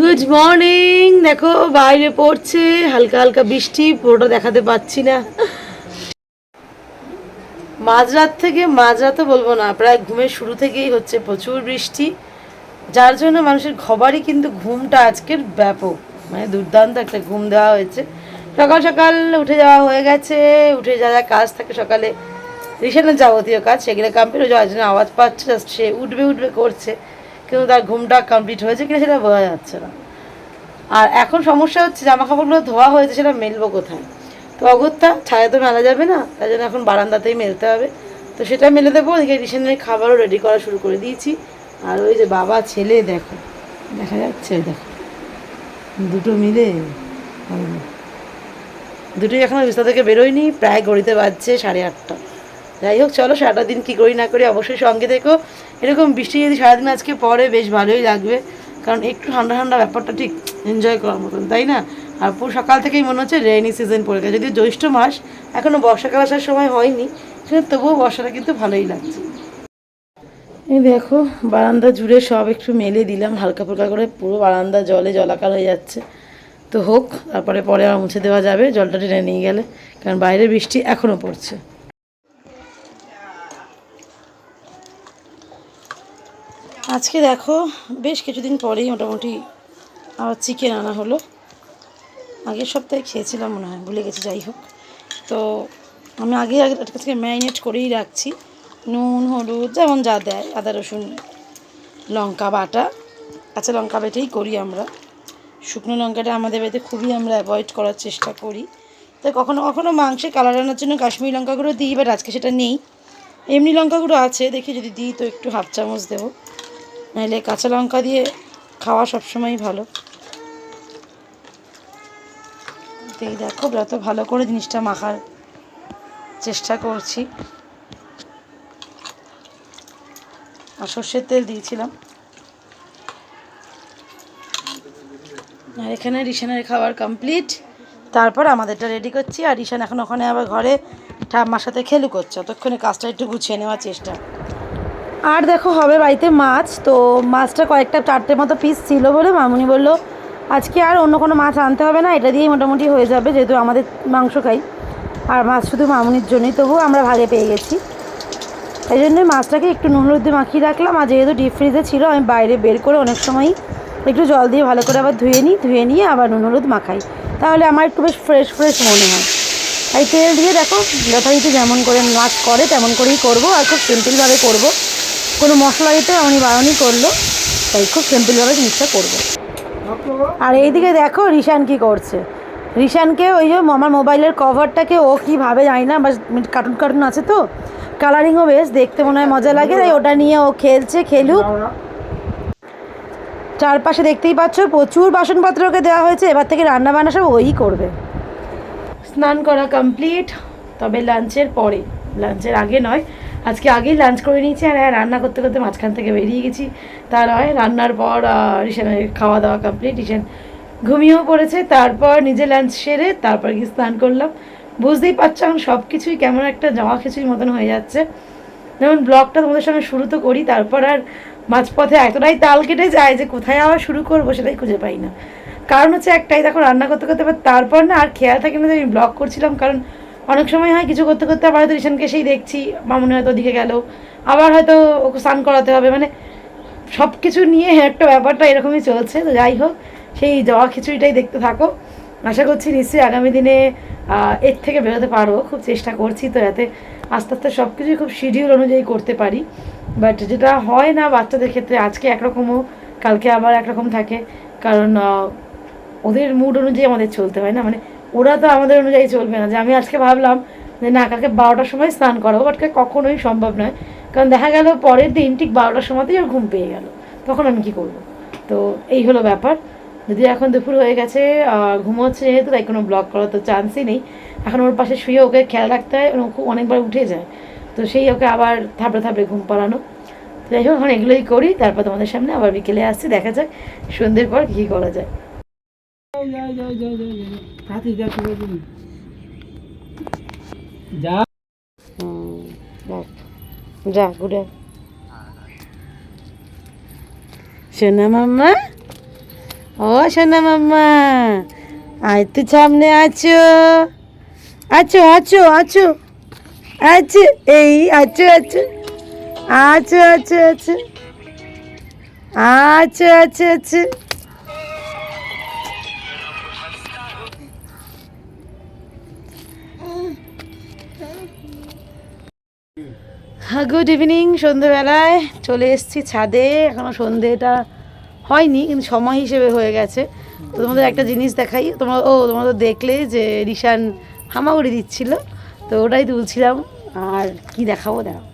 Good morning দেখো, বাইরে পড়ছে, হালকা হালকা বৃষ্টি, পুরোটা দেখাতে পাচ্ছি না। মাঝরাত থেকে মাঝরাতও বলব না, প্রায় ঘুমের শুরু থেকেই হচ্ছে প্রচুর বৃষ্টি। যার জন্য মানুষের ঘবারই কিন্তু ঘুমটা আজকের ব্যাপক মানে দুর্দান্ত একটা ঘুম দেওয়া হয়েছে। সকাল সকাল উঠে যাওয়া হয়ে গেছে, উঠে যা যা কাজ থাকে সকালে। রিসেন্টের যাবতীয় কাজ, সেগুলো কমপ্লিট হয়ে যাওয়ার জন্য আওয়াজ পাচ্ছে জাস্ট সে উঠবে উঠবে, করছে। কিন্তু তার ঘুমটা কমপ্লিট হয়েছে কিনা সেটা বোঝা যাচ্ছে না। আর এখন সমস্যা হচ্ছে জামা কাপড়গুলো ধোয়া হয়েছে সেটা মেলবো কোথায়? তো অগত্যা ছায়া তো মেলা যাবে না, তাই জন্য এখন বারান্দাতেই মেলতে হবে। তো সেটা মেলে দেবো ওদিকে রিসেন্টের খাবারও রেডি করা শুরু করে দিয়েছি। আর ওই যে বাবা, ছেলে, দেখো, দেখা যাচ্ছে, দেখো। দুটো মিলে দুটোই এখনও বিস্তার থেকে বেরোয়নি, প্রায় গড়িতে বাজছে সাড়ে আটটা। যাই হোক, চলো সারাটা দিন কী করি না করি, অবশ্যই সঙ্গে দেখো এরকম বৃষ্টি যদি সারাদিন আজকে পরে বেশ ভালোই লাগবে। কারণ একটু ঠান্ডা ঠান্ডা ব্যাপারটা ঠিক এনজয় করার মতন, তাই না? আর পুরো সকাল থেকেই মনে হচ্ছে রেইনি সিজন পড়ে গেছে। যদিও জ্যৈষ্ঠ মাস এখনও বর্ষাকাল আসার সময় হয়নি, কিন্তু তবুও বর্ষাটা কিন্তু ভালোই লাগছে। এই দেখো, বারান্দা জুড়ে সব একটু মেলে দিলাম, হালকা ফুলকা করে পুরো বারান্দা জলে জলাকার হয়ে যাচ্ছে। তো হোক, তারপরে পরে আবার মুছে দেওয়া যাবে, জলটা টেনে নিয়ে গেলে, কারণ বাইরে বৃষ্টি এখনও পড়ছে। আজকে দেখো, বেশ কিছুদিন পরেই মোটামুটি আবার চিকেন আনা হলো। আগের সপ্তাহে খেয়েছিলাম মনে হয়, ভুলে গেছি, যাই হোক। তো আমি আগে আগে আজকে ম্যারিনেট করেই রাখছি। নুন, হলুদ, যেমন যা দেয়, আদা, রসুন, লঙ্কা, বাটা। কাঁচা লঙ্কা বেটেই করি আমরা। শুকনো লঙ্কাটা আমাদের বাড়িতে খুবই আমরা অ্যাভয়েড করার চেষ্টা করি। তো কখনো কখনো মাংসে কালার আনার জন্য কাশ্মীরি লঙ্কাগুলো দিই বাট আজকে সেটা নেই। এমনি লঙ্কাগুলো আছে, দেখি যদি দিই তো একটু হাফ চামচ দেবো। নাহলে কাঁচা লঙ্কা দিয়ে খাওয়া সবসময়ই ভালো। এই দেখো যত ভালো করে জিনিসটা মাখার চেষ্টা করছি। আর সর্ষের তেল দিয়েছিলাম। আর এখানে রিসানের খাবার কমপ্লিট তারপর আমাদেরটা রেডি করছি। আর রিসান এখন ওখানে আবার ঘরে ঠাম্মার সাথে খেলু করছে। ততক্ষণে কাজটা একটু গুছিয়ে নেওয়ার চেষ্টা। আর দেখো হবে বাড়িতে মাছ, তো মাছটা কয়েকটা চারটে মতো পিস ছিল বলে মামুনি বলল, আজকে আর অন্য কোনো মাছ আনতে হবে না, এটা দিয়েই মোটামুটি হয়ে যাবে, যেহেতু আমাদের মাংস খাই। আর মাছ শুধু মামুনির জন্যই, তবুও আমরা ভাগে পেয়ে গেছি। এই জন্যই মাছটাকে একটু নুন হলুদ দিয়ে মাখিয়ে রাখলাম, আর যেহেতু ডিপ ফ্রিজে ছিল, আমি বাইরে বের করে অনেক সময়ই একটু জল দিয়ে ভালো করে আবার ধুয়ে নিই, ধুয়ে নিয়ে আবার নুন হলুদ মাখাই। তাহলে আমার একটু বেশ ফ্রেশ ফ্রেশ মনে হয়। তাই তেল দিয়ে দেখো, যথারীতি যেমন করে মাছ করে, তেমন করেই করব, আর খুব সিম্পলভাবে করব। কোনো মশলা দিতে এমনই বারণই করল, তাই খুব সিম্পলভাবে জিনিসটা করব। আর এইদিকে দেখো রিশান কি করছে। রিশানকে ওই যে আমার মোবাইলের কভারটাকে ও কীভাবে জানি না, বাস কার্টুন কার্টুন আছে তো কালারিংও বেশ, দেখতে মনে হয় মজা লাগে, তাই ওটা নিয়ে ও খেলছে, খেলুক। চারপাশে দেখতেই পাচ্ছ প্রচুর বাসনপত্র ওকে দেওয়া হয়েছে, এবার থেকে রান্না বান্না সব ওই করবে। স্নান করা কমপ্লিট তবে লাঞ্চের পরে লাঞ্চের আগে নয় আজকে আগেই লাঞ্চ করে নিয়েছি আর হ্যাঁ রান্না করতে করতে মাঝখান থেকে বেরিয়ে গেছি। তা নয়, রান্নার পর রিসেনের খাওয়া দাওয়া কমপ্লিট রিসেন ঘুমিয়েও পড়েছে। তারপর নিজে লাঞ্চ সেরে তারপর গিয়ে স্নান করলাম। বুঝতেই পারছ এখন সব কিছুই কেমন একটা জমা খিচুড়ির মতন হয়ে যাচ্ছে। যেমন ব্লগটা তোমাদের সঙ্গে শুরু তো করি, তারপর আর মাঝপথে এতটাই তাল কেটে যায় যে কোথায় আবার শুরু করব সেটাই খুঁজে পাই না। কারণ হচ্ছে একটাই, দেখো রান্না করতে করতে তারপর না আর খেয়াল থাকে না যে আমি ব্লগ করছিলাম, কারণ অনেক সময় হয় কিছু করতে করতে আবার হয়তো রিসেন্টকে সেই দেখছি, মামুনি হয়তো ওদিকে গেল। আবার হয়তো ওকে স্নান করাতে হবে মানে সব কিছু নিয়ে একটা ব্যাপারটা এরকমই চলছে। তো যাই হোক, সেই জবা খিচুড়িটাই দেখতে থাকো। আশা করছি নিশ্চয়ই আগামী দিনে এর থেকে বেরোতে পারব খুব চেষ্টা করছি তো যাতে আস্তে আস্তে সব কিছুই খুব শিডিউল অনুযায়ী করতে পারি। বাট যেটা হয় না বাচ্চাদের ক্ষেত্রে, আজকে একরকমও, কালকে আবার একরকম থাকে। কারণ ওদের মুড অনুযায়ী আমাদের চলতে হয় না। মানে ওরা তো আমাদের অনুযায়ী চলবে না। যে আমি আজকে ভাবলাম যে না, কালকে বারোটার সময় স্নান করাবো বাট কখনোই সম্ভব নয়। কারণ দেখা গেল পরের দিন ঠিক বারোটার সময়তেই ওর ঘুম পেয়ে গেল। তখন আমি কি করব? তো এই হলো ব্যাপার। যদি এখন দুপুর হয়ে গেছে ঘুমোচ্ছে যেহেতু, তাই কোনো ব্লগ করার তো চান্সই নেই। এখন ওর পাশে শুয়ে ওকে খেয়াল রাখতে হয় ও খুব অনেকবার উঠে যায়। তো সেই ওকে আবার থাপড়ে থাপড়ে ঘুম পাড়ানো। তো যাই হোক, এখন এগুলোই করি। তারপর তোমাদের সামনে আবার বিকেলে আসছি, দেখা যাক সন্ধ্যের পর কী করা যায়। ও সামনে আছো। আছো আছো আছো আছো, এই, আছো আছো আছো আছো আছো আছো আছো আছো। গুড ইভিনিং সন্ধেবেলায় চলে এসেছি ছাদে। এখনও সন্ধেটা হয়নি, কিন্তু সময় হিসেবে হয়ে গেছে। তো তোমাদের একটা জিনিস দেখাই। তোমরা, ও, তোমরা তো দেখলে যে রিশান হামাগুড়ি দিচ্ছিল, তো ওটাই তুলছিলাম। আর কি দেখাবো, দেখো।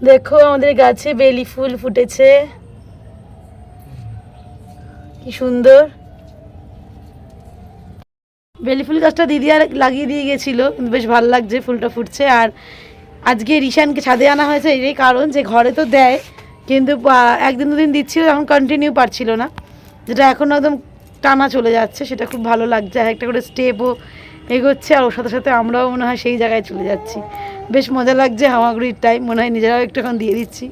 দেখো, আমাদের গাছে বেলি ফুল ফুটেছে। কি সুন্দর। বেলি ফুল গাছটা দিদি আর লাগিয়ে দিয়ে গেছিল, কিন্তু বেশ ভালো লাগছে ফুলটা ফুটছে। আর আজকে রিশানকে ছাদে আনা হয়েছে এই কারণ যে ঘরে তো দেয় কিন্তু একদিন দুদিন দিচ্ছিল এখন কন্টিনিউ পারছিল না। যেটা এখন একদম টানা চলে যাচ্ছে সেটা খুব ভালো লাগছে। আর একটা করে স্টেপও এগোচ্ছে আর ওর সাথে সাথে আমরাও মনে হয় সেই জায়গায় চলে যাচ্ছি। বেশ মজা লাগছে হামাগুড়ির টাইম মনে হয় নিজেরাও একটু এখন দিয়ে দিচ্ছি।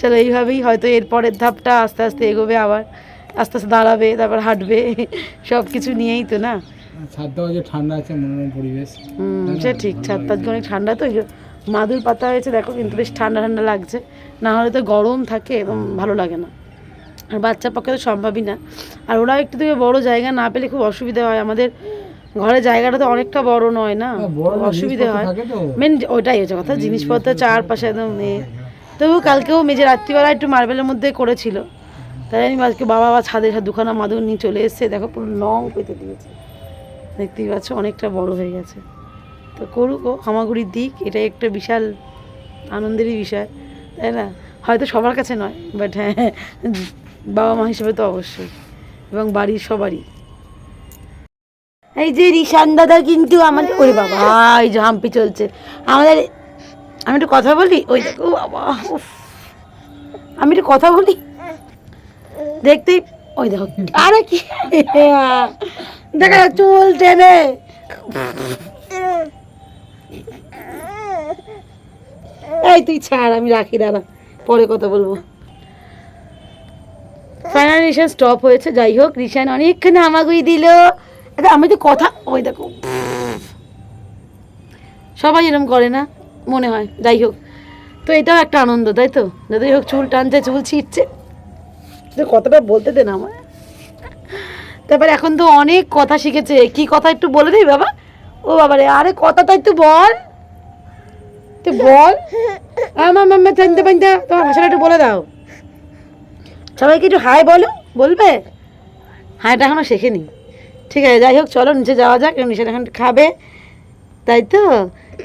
চলো এইভাবেই হয়তো এর পরের ধাপটা আস্তে আস্তে এগোবে আবার আস্তে আস্তে দাঁড়াবে তারপর হাঁটবে সব কিছু নিয়েই তো না? ছাদটাও যে ঠান্ডা আছে মনোরম পরিবেশ। হুম সে ঠিক ছাদ টাদ অনেক ঠান্ডা তো? মাদুর পাতা হয়েছে দেখো কিন্তু বেশ ঠান্ডা ঠান্ডা লাগছে। না হলে তো গরম থাকে এবং ভালো লাগে না। আর বাচ্চার পক্ষে তো সম্ভবই না। আর ওরা একটু থেকে বড় জায়গা না পেলে খুব অসুবিধা হয়। আমাদের ঘরের জায়গাটা তো অনেকটা বড় নয় না? হ্যাঁ, অসুবিধা হয়। মেন ওইটাই হচ্ছে কথা জিনিসপত্র চারপাশে একদম এ। তবু কালকেও মেজে রাত্রিবেলা একটু মার্বেলের মধ্যে করেছিল। তাই আমি আজকে বাবা বা ছাদে দুখানা মাদুর নিয়ে চলে এসেছে। দেখো পুরো লং পেতে দিয়েছে। দেখতেই পাচ্ছ অনেকটা বড় হয়ে গেছে। তো করুক ও হামাগুড়ির দিক এটা একটা বিশাল আনন্দেরই বিষয়, তাই না? হয়তো সবার কাছে নয় বাট হ্যাঁ বাবা মা হিসেবে তো অবশ্যই, এবং বাড়ির সবারই। এই যে রিশান দাদা কিন্তু আমাদের ওরে বাবা, এই যে হাম্পি চলছে। আমাদের, আমি একটু কথা বলি? ওই দেখো বাবা আমি একটু কথা বলি? দেখতেই ওই দেখো, আরে কি? দেখা চুল টেনে। এই তুই ছাড় আমি রাখি দাঁড়া। পরে কথা বলব। ফাইনাল রিশান স্টপ হয়েছে যাই হোক রিশান অনেকক্ষণ হামাগুড়ি দিল। আচ্ছা, আমি তো কথা ওই দেখো সবাই এরকম করে না মনে হয়। যাই হোক তো এটাও একটা আনন্দ তাই তো? যাই হোক চুল টানছে চুল ছিটছে তো কথাটা বলতে দেন আমার তারপর এখন তো অনেক কথা শিখেছে। কি কথা একটু বলে দিই বাবা? ও বাবারে আরে কথাটা একটু বল। তুই বল। আমার মাম্মা জানতে পাইতে তোমার ভাষাটা একটু বলে দাও। সবাইকে একটু হাই বলো। বলবে? হাইটা এখনও শেখেনি। ঠিক আছে, যাই হোক, চলো, নিচে যাওয়া যাক নিচে এখন খাবে। তাই তো?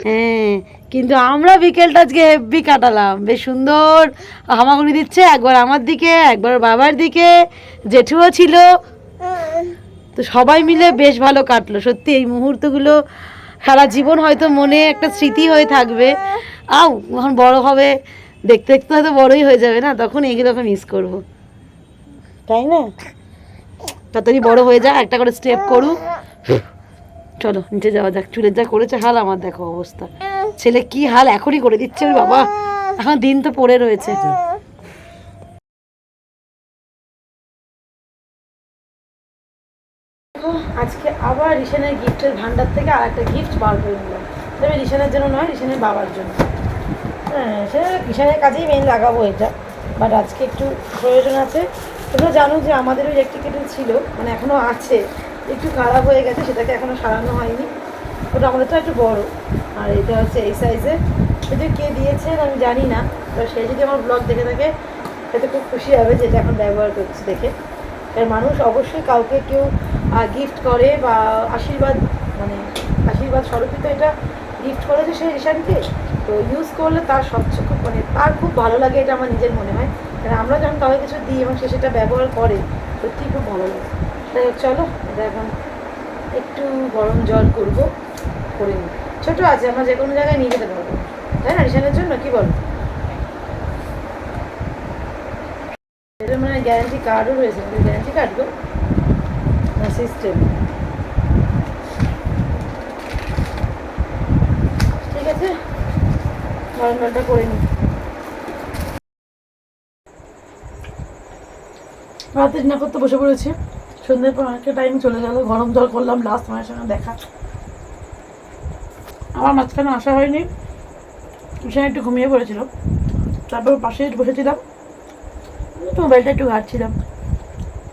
হ্যাঁ কিন্তু আমরা বিকেলটা আজকে হেভি কাটালাম। বেশ সুন্দর হামাগুড়ি দিচ্ছে, একবার আমার দিকে, একবার বাবার দিকে। জেঠুও ছিল। তো সবাই মিলে বেশ ভালো কাটলো। সত্যি, এই মুহূর্তগুলো সারা জীবন হয়তো মনে একটা স্মৃতি হয়ে থাকবে। আও যখন বড় হবে, দেখতে দেখতে হয়তো বড়ই হয়ে যাবে না? তখন এগুলোকে মিস করব। তাই না? তাড়াতাড়ি বড় হয়ে যা, একটা করে স্টেপ করুক চলো, নিচে যাওয়া যাক। চুলের যা করেছে, হাল আমার দেখো অবস্থা। ছেলে কি হাল এখনই করে দিচ্ছে বাবা? এখন দিন তো পড়ে রয়েছে। আজকে আবার রিশানের গিফটের ভান্ডার থেকে আর একটা গিফট বার করে নিলাম। তবে রিশানের জন্য নয়, রিশানের বাবার জন্য। হ্যাঁ সে রিশানের কাজেই মেন লাগাবো এটা। বাট আজকে একটু প্রয়োজন আছে। তোমরা জানো যে আমাদেরও ইলেকট্রিক কেটেল ছিল মানে এখনও আছে, একটু খারাপ হয়ে গেছে, সেটাকে এখনও সারানো হয়নি। ওটা আমাদের তো একটু বড়। আর এটা হচ্ছে এই সাইজে সেটা কে দিয়েছেন আমি জানি না। তো সে যদি আমার ব্লগ দেখে থাকে সেটা খুব খুশি হবে যেটা এখন ব্যবহার করছি দেখে। আর মানুষ অবশ্যই কাউকে কেউ গিফট করে বা আশীর্বাদ মানে আশীর্বাদ স্বরূপিত এটা গিফট করেছে সেই রিশানকে তো ইউজ করলে তার সবচেয়ে খুব মানে তার খুব ভালো লাগে এটা আমার নিজের মনে হয়। কারণ আমরা যখন কাউকে কিছু দিই এবং সে সেটা ব্যবহার করে, সত্যিই খুব ভালো লাগে। তাই চলো, এটা এখন একটু গরম জল করব, করে নিই। ছোটো আছে, আমরা যে কোনো জায়গায় নিয়ে যেতে পারব। তাই না রিশানের জন্য? কি বলো? এটা মানে গ্যারান্টি কার্ডও রয়েছে গ্যারান্টি কার্ড গো। সিস্টেম ঠিক আছে? জলটা করে নিই রাতে ডিনার করতে বসে পড়েছি। সন্ধ্যের পর অনেকটা টাইম চলে গেল। গরম জল করলাম লাস্ট মায়ের সঙ্গে দেখা। আমার মাঝখানে আসা হয়নি। সেখানে একটু ঘুমিয়ে পড়েছিল তারপর পাশে বসেছিলাম। মোবাইলটা একটু ঘাটছিলাম।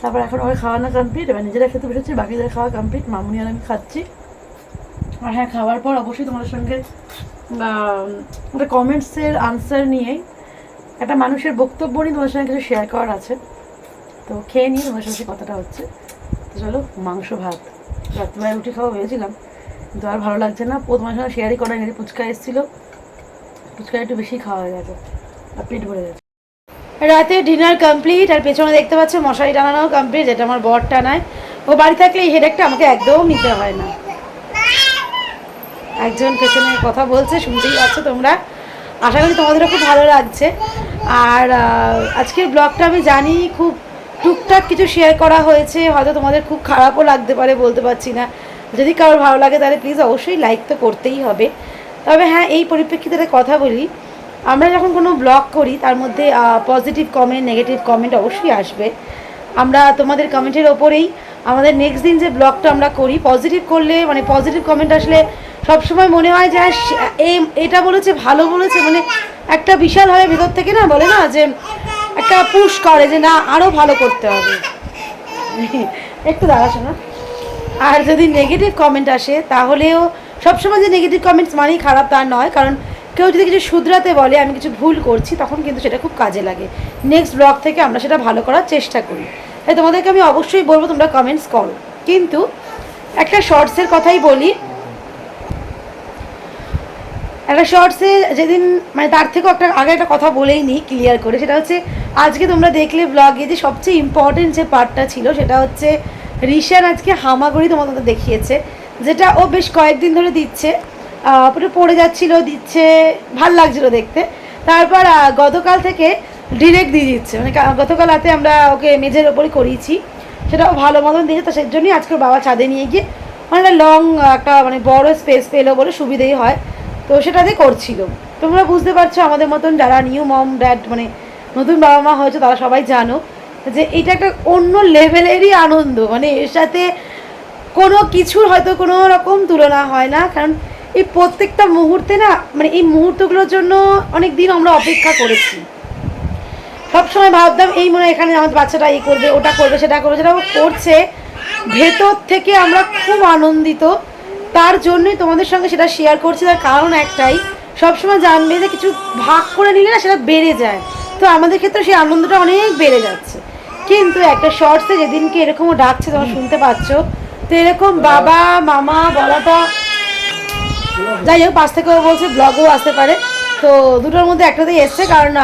তারপর এখন ওকে খাওয়ানো কমপ্লিট এবার নিজেরা খেতে বসেছি, বাকিদের খাওয়া কমপ্লিট মামুনি আর আমি খাচ্ছি। আর হ্যাঁ খাওয়ার পর অবশ্যই তোমাদের সঙ্গে একটা কমেন্টসের আনসার নিয়েই একটা মানুষের বক্তব্য নিয়ে তোমাদের সঙ্গে কিছু শেয়ার করার আছে। তো খেয়ে নিয়ে তোমার সঙ্গে কথাটা হচ্ছে। তো চলো, মাংস, ভাত। রাত্রিবেলায় রুটি খাওয়া ভেবেছিলাম, কিন্তু আর ভালো লাগছে না। ও তোমার সঙ্গে শেয়ারই করা গেছে ফুচকা এসেছিল, ফুচকা একটু বেশি খাওয়া হয়ে গেছে, আর পেট ভরে গেছে। রাতে ডিনার কমপ্লিট, আর পেছনে দেখতে পাচ্ছ মশারি টানানো কমপ্লিট, যেটা আমার বর টানায়। ও বাড়ি থাকলে এই হেডেকটা আমাকে একদম নিতে হয় না। একজন পেছনে কথা বলছে, শুনতেই পাচ্ছ তোমরা। আশা করি তোমাদেরও খুব ভালো লাগছে। আর আজকের ব্লগটা আমি জানি খুব টুকটাক কিছু শেয়ার করা হয়েছে, হয়তো তোমাদের খুব খারাপও লাগতে পারে, বলতে পারছি না। যদি কারোর ভালো লাগে তাহলে প্লিজ অবশ্যই লাইক তো করতেই হবে। তবে হ্যাঁ এই পরিপ্রেক্ষিতে কথা বলি। আমরা যখন কোনো ব্লগ করি তার মধ্যে পজিটিভ কমেন্ট নেগেটিভ কমেন্ট অবশ্যই আসবে। আমরা তোমাদের কমেন্টের ওপরেই আমাদের নেক্সট দিন যে ব্লগটা আমরা করি পজিটিভ করলে মানে পজিটিভ কমেন্ট আসলে সবসময় মনে হয় যে হ্যাঁ, এই এটা বলেছে ভালো বলেছে মানে একটা বিশাল হয় ভেতর থেকে না বলে না যে একটা পুশ করে যে না আরও ভালো করতে হবে। একটু দাঁড়াশো না আর যদি নেগেটিভ কমেন্ট আসে তাহলেও সবসময় যে নেগেটিভ কমেন্টস মানেই খারাপ তা নয় কারণ কেউ যদি কিছু শুধরাতে বলে, আমি কিছু ভুল করছি, তখন কিন্তু সেটা খুব কাজে লাগে। নেক্সট ব্লগ থেকে আমরা সেটা ভালো করার চেষ্টা করি। তাই তোমাদেরকে আমি অবশ্যই বলব, তোমরা কমেন্টস করো। কিন্তু একটা শর্টসের কথাই বলি। একটা শর্টসে যেদিন মানে তার থেকেও একটা, আগে একটা কথা বলেই নিই ক্লিয়ার করে। সেটা হচ্ছে, আজকে তোমরা দেখলে ব্লগে যে সবচেয়ে ইম্পর্টেন্ট যে পার্টটা ছিল, সেটা হচ্ছে, রিশান আজকে হামাগুড়ি তোমাদের দেখিয়েছে, যেটা ও বেশ কয়েকদিন ধরে দিচ্ছে। পুরো পড়ে যাচ্ছিল, দিচ্ছে, ভালো লাগছিল দেখতে। তারপর গতকাল থেকে ডিরেক্ট দিয়ে দিচ্ছে। মানে গতকাল রাতে আমরা ওকে মেঝের ওপরে করিয়েছি। সেটাও ভালো মতন দিয়েছে তো সেই জন্যই আজকে বাবা ছাদে নিয়ে গিয়ে মানে লং একটা মানে বড় স্পেস পেল বলে সুবিধেই হয়। তো সেটাতে করছিল। তোমরা বুঝতে পারছ, আমাদের মতন যারা নিউ মম ড্যাড মানে নতুন বাবা মা হয়েছে, তারা সবাই জানো যে এটা একটা অন্য লেভেলেরই আনন্দ। মানে এর সাথে কোনো কিছুর হয়তো কোনো রকম তুলনা হয় না। কারণ এই প্রত্যেকটা মুহূর্তে না মানে এই মুহূর্তগুলোর জন্য অনেক দিন আমরা অপেক্ষা করেছি। সবসময় ভাবতাম এই মনে হয় এখানে আমাদের বাচ্চাটা এই করবে ওটা করবে সেটা করবে সেটা করছে। ভেতর থেকে আমরা খুব আনন্দিত। তার জন্যই তোমাদের সঙ্গে সেটা শেয়ার করছি। তার কারণ একটাই সবসময় জানবে যে কিছু ভাগ করে নিলে না সেটা বেড়ে যায়। তো আমাদের ক্ষেত্রে সেই আনন্দটা অনেক বেড়ে যাচ্ছে। কিন্তু একটা শর্টসে যেদিনকে এরকমও ডাকছে তোমরা শুনতে পাচ্ছ তো এরকম বাবা মামা বলাটা যাই হোক পাশ থেকেও বলছে ব্লগেও আসতে পারে। তো দুটোর মধ্যে একটাতেই এসছে, কারণ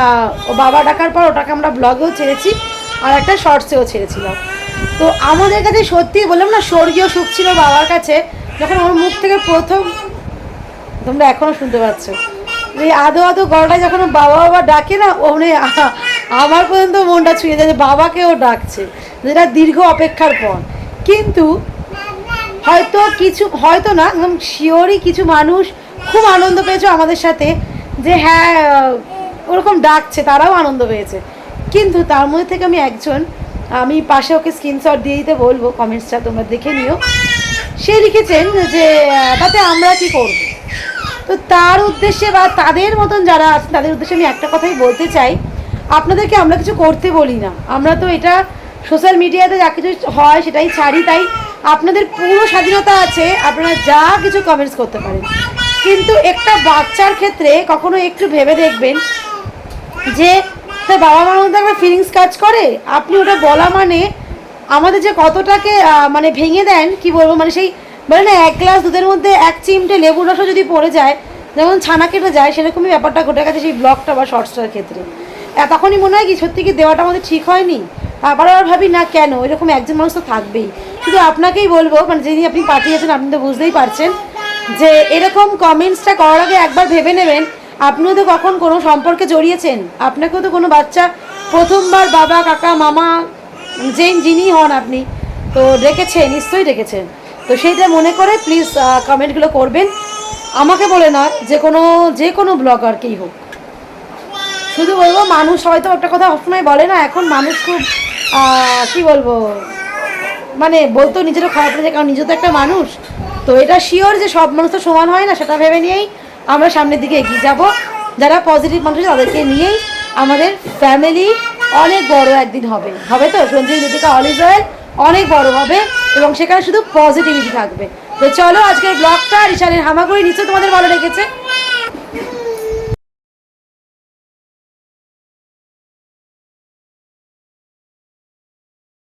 ও বাবা ডাকার পর ওটাকে আমরা ব্লগেও ছেড়েছি, আর একটা শর্টসেও ছেড়েছিলাম। তো আমাদের কাছে সত্যি বললাম না, স্বর্গীয় সুখ ছিল বাবার কাছে, যখন ওর মুখ থেকে প্রথম তোমরা এখনও শুনতে পাচ্ছ। এই আদো আদো গলাটায় যখন বাবা বাবা ডাকে না ওনে আমার পর্যন্ত মনটা ছুঁয়ে যায় যে বাবাকেও ডাকছে, যেটা দীর্ঘ অপেক্ষার পর। কিন্তু হয়তো কিছু, হয়তো না, একদম শিওরই কিছু মানুষ খুব আনন্দ পেয়েছে আমাদের সাথে যে হ্যাঁ ওরকম ডাকছে, তারাও আনন্দ পেয়েছে। কিন্তু তার মধ্যে থেকে আমি একজন, আমি পাশে ওকে স্ক্রিনশট দিয়ে দিতে বলব কমেন্টসটা তোমরা দেখে নিও। সে লিখেছেন যে তাতে আমরা কি করব? তো তার উদ্দেশ্যে বা তাদের মতন যারা আছেন, তাদের উদ্দেশ্যে আমি একটা কথাই বলতে চাই। আপনাদেরকে আমরা কিছু করতে বলি না। আমরা তো এটা সোশ্যাল মিডিয়াতে যা কিছু হয়, সেটাই ছাড়ি, তাই আপনাদের পুরো স্বাধীনতা আছে, আপনারা যা কিছু কমেন্টস করতে পারেন। কিন্তু একটা বাচ্চার ক্ষেত্রে কখনো একটু ভেবে দেখবেন যে তার বাবা মার মধ্যে একটা ফিলিংস কাজ করে? আপনি ওটা বলা মানে আমাদের যে কতটাকে মানে ভেঙে দেন, কি বলব মানে সেই, বলে না, এক গ্লাস দুধের মধ্যে এক চিমটে লেবুর রসও যদি পড়ে যায়, যেমন ছানা কেটে যায়, সেরকমই ব্যাপারটা ঘটে গেছে সেই ব্লগটা বা শর্টসটার ক্ষেত্রে। তখনই মনে হয় কি, সত্যি কি দেওয়াটা আমাদের ঠিক হয়নি? তারপরে আবার ভাবি, না, কেন? এরকম একজন মানুষ তো থাকবেই। শুধু আপনাকেই বলব মানে যিনি আপনি পাঠিয়েছেন, আপনি তো বুঝতেই পারছেন যে এরকম কমেন্টসটা করার আগে একবার ভেবে নেবেন, আপনিও তো কখন কোনো সম্পর্কে জড়িয়েছেন? আপনাকেও তো কোনো বাচ্চা, প্রথমবার বাবা, কাকা, মামা যে যিনি হন আপনি, তো ডেকেছে নিশ্চয়ই ডেকেছেন। তো সেইটা মনে করে প্লিজ কমেন্টগুলো করবেন। আমাকে বলে নয়, যে কোনো যে কোনো ব্লগারকেই হোক। শুধু বলব, মানুষ হয়তো একটা কথা সবসময় বলে না, এখন মানুষ খুব কি বলব? মানে বলতো নিজেরও খারাপ লাগে কারণ নিজে তো একটা মানুষ। তো এটা শিওর যে সব মানুষ তো সমান হয় না, সেটা ভেবে নিয়েই আমরা সামনের দিকে এগিয়ে যাব। যারা পজিটিভ মানুষ তাদেরকে নিয়েই আমাদের ফ্যামিলি অনেক বড় একদিন হবে। হবে তো? সঞ্জীব নীতিকা অলিজয়েল অনেক বড় হবে এবং সেখানে শুধু পজিটিভিটি থাকবে। তো চলো আজকের ব্লগটা রিশানের হামাগুড়ি নিশ্চয় তোমাদের ভালো লেগেছে।